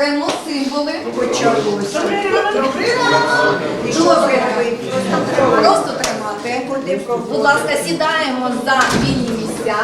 Беремо символи. Почалося. Добре. Просто тримати. Будь ласка, сідаємо за вільні місця.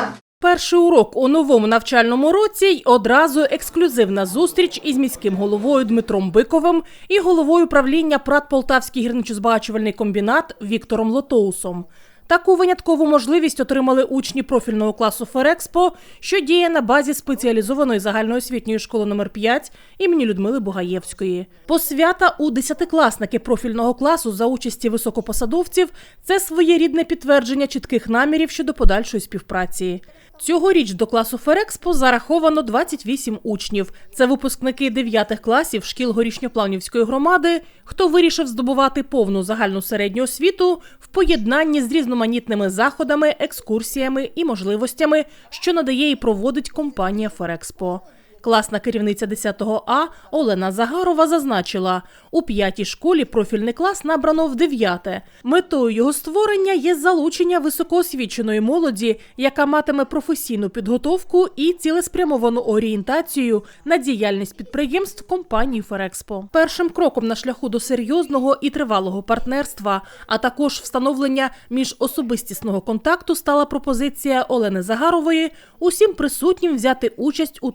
Перший урок у новому навчальному році й одразу ексклюзивна зустріч із міським головою Дмитром Биковим і головою правління ПРАТ Полтавський гірничо-збагачувальний комбінат Віктором Лотоусом. Таку виняткову можливість отримали учні профільного класу Ферекспо, що діє на базі спеціалізованої загальноосвітньої школи номер 5 імені Людмили Бугаєвської. Посвята у десятикласники профільного класу за участі високопосадовців це своєрідне підтвердження чітких намірів щодо подальшої співпраці. Цьогоріч до класу Ферекспо зараховано 28 учнів. Це випускники 9 класів шкіл горішньоплавнівської громади, хто вирішив здобувати повну загальну середню освіту в поєднанні з різноманітними заходами, екскурсіями і можливостями, що надає і проводить компанія Ферекспо. Класна керівниця 10 А Олена Загарова зазначила, у п'ятій школі профільний клас набрано в дев'яте. Метою його створення є залучення високоосвіченої молоді, яка матиме професійну підготовку і цілеспрямовану орієнтацію на діяльність підприємств компанії Ферекспо. Першим кроком на шляху до серйозного і тривалого партнерства, а також встановлення міжособистісного контакту стала пропозиція Олени Загарової усім присутнім взяти участь у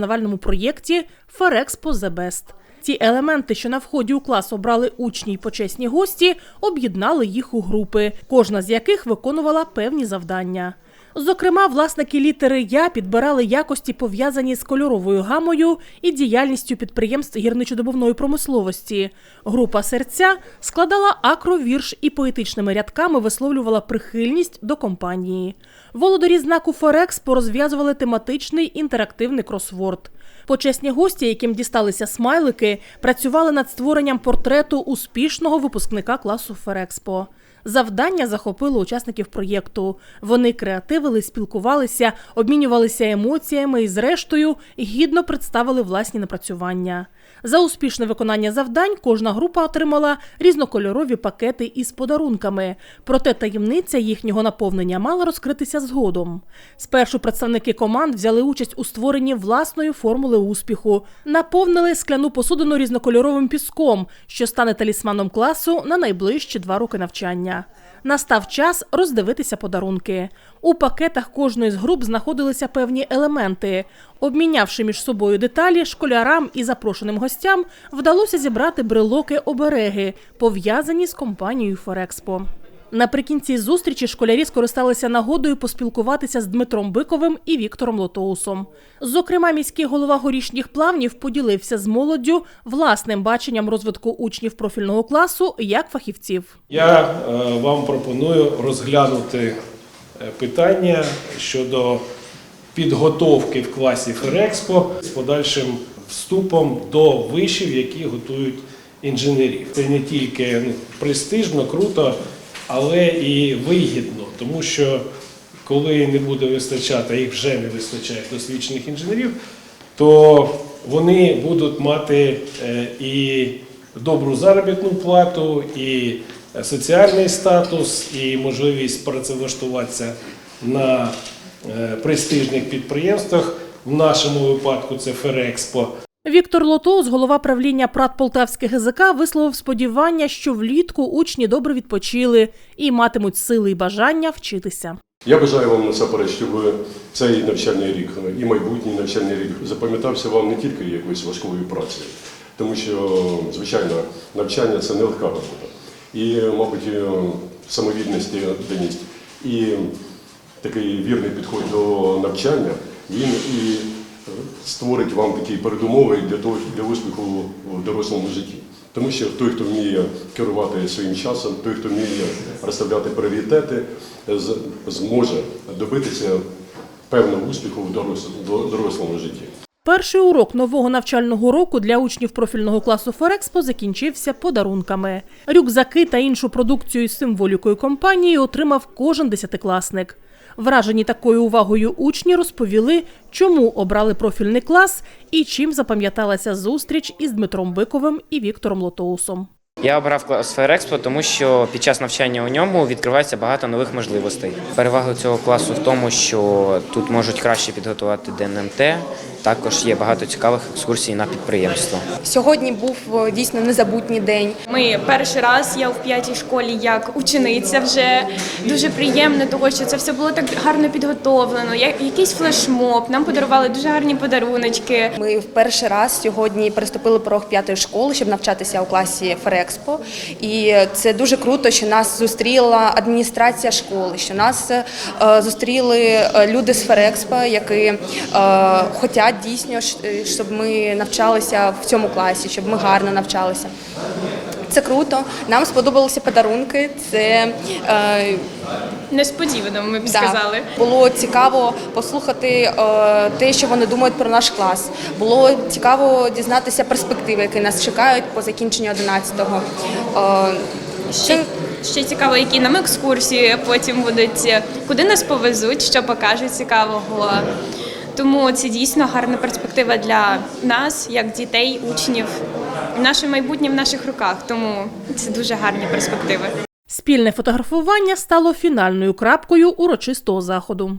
творчо-пізнавальному проєкті Ферекспо The Best. Ті елементи, що на вході у клас обрали учні й почесні гості, об'єднали їх у групи, кожна з яких виконувала певні завдання. Зокрема, власники літери Я підбирали якості, пов'язані з кольоровою гамою і діяльністю підприємств гірничодобувної промисловості. Група серця складала акровірш і поетичними рядками висловлювала прихильність до компанії. Володарі знаку Форекс порозв'язували тематичний інтерактивний кросворд. Почесні гості, яким дісталися смайлики, працювали над створенням портрету успішного випускника класу Ферекспо. Завдання захопило учасників проєкту. Вони креативили, спілкувалися, обмінювалися емоціями і, зрештою, гідно представили власні напрацювання. За успішне виконання завдань кожна група отримала різнокольорові пакети із подарунками. Проте таємниця їхнього наповнення мала розкритися згодом. Спершу представники команд взяли участь у створенні власної формули успіху, наповнили скляну посудину різнокольоровим піском, що стане талісманом класу на найближчі два роки навчання. Настав час роздивитися подарунки. У пакетах кожної з груп знаходилися певні елементи. Обмінявши між собою деталі, школярам і запрошеним гостям вдалося зібрати брелоки-обереги, пов'язані з компанією Форекспо. Наприкінці зустрічі школярі скористалися нагодою поспілкуватися з Дмитром Биковим і Віктором Лотоусом. Зокрема, міський голова горішніх плавнів поділився з молоддю власним баченням розвитку учнів профільного класу як фахівців. Я е, вам пропоную розглянути е, питання щодо підготовки в класі Ферекспо з подальшим вступом до вишів, які готують інженерів. Це не тільки ну, престижно, круто, але і вигідно, тому що коли не буде вистачати, а їх вже не вистачає досвідчених інженерів, то вони будуть мати е, і добру заробітну плату, і соціальний статус, і можливість працевлаштуватися на е, престижних підприємствах. В нашому випадку це Ферекспо. Віктор Лотоус, голова правління ПРАТ Полтавське ГЗК, висловив сподівання, що влітку учні добре відпочили і матимуть сили і бажання вчитися. Я бажаю вам насамперед, щоб цей навчальний рік і майбутній навчальний рік запам'ятався вам не тільки якоюсь важкою працею, тому що, звичайно, навчання це нелегка робота. І, мабуть, і самовідність і відданість, і такий вірний підход до навчання, він і створить вам такі передумови для того для успіху в дорослому житті. Тому що той, хто вміє керувати своїм часом, той, хто вміє розставляти пріоритети, зможе добитися певного успіху в дорослому житті. Перший урок нового навчального року для учнів профільного класу Ферекспо закінчився подарунками. Рюкзаки та іншу продукцію з символікою компанії отримав кожен десятикласник. Вражені такою увагою учні розповіли, чому обрали профільний клас і чим запам'яталася зустріч із Дмитром Биковим і Віктором Лотоусом. Я обрав клас Фаєрекспо, тому що під час навчання у ньому відкривається багато нових можливостей. Перевага цього класу в тому, що тут можуть краще підготувати ДНМТ. Також є багато цікавих екскурсій на підприємство. Сьогодні був е, дійсно незабутній день. Ми перший раз я в п'ятій школі як учениця вже дуже приємно, того що це все було так гарно підготовлено. Якийсь флешмоб, нам подарували дуже гарні подаруночки. Ми в перший раз сьогодні переступили порог п'ятої школи, щоб навчатися у класі Ферекспо. І це дуже круто, що нас зустріла адміністрація школи, що нас е, зустріли е, люди з Ферекспо, які е, дійсно, е, щоб ми навчалися в цьому класі, щоб ми гарно навчалися. Це круто. Нам сподобалися подарунки. Це е, Несподівано, ми б Да. сказали. Було цікаво послухати е, те, що вони думають про наш клас. Було цікаво дізнатися перспективи, які нас чекають по закінченню 11-го. Е, Ще, ще цікаво, які нам екскурсії потім будуть, куди нас повезуть, що покажуть цікавого. Тому це дійсно гарна перспектива для нас, як дітей, учнів. Наше майбутнє в наших руках, тому це дуже гарні перспективи. Спільне фотографування стало фінальною крапкою урочистого заходу.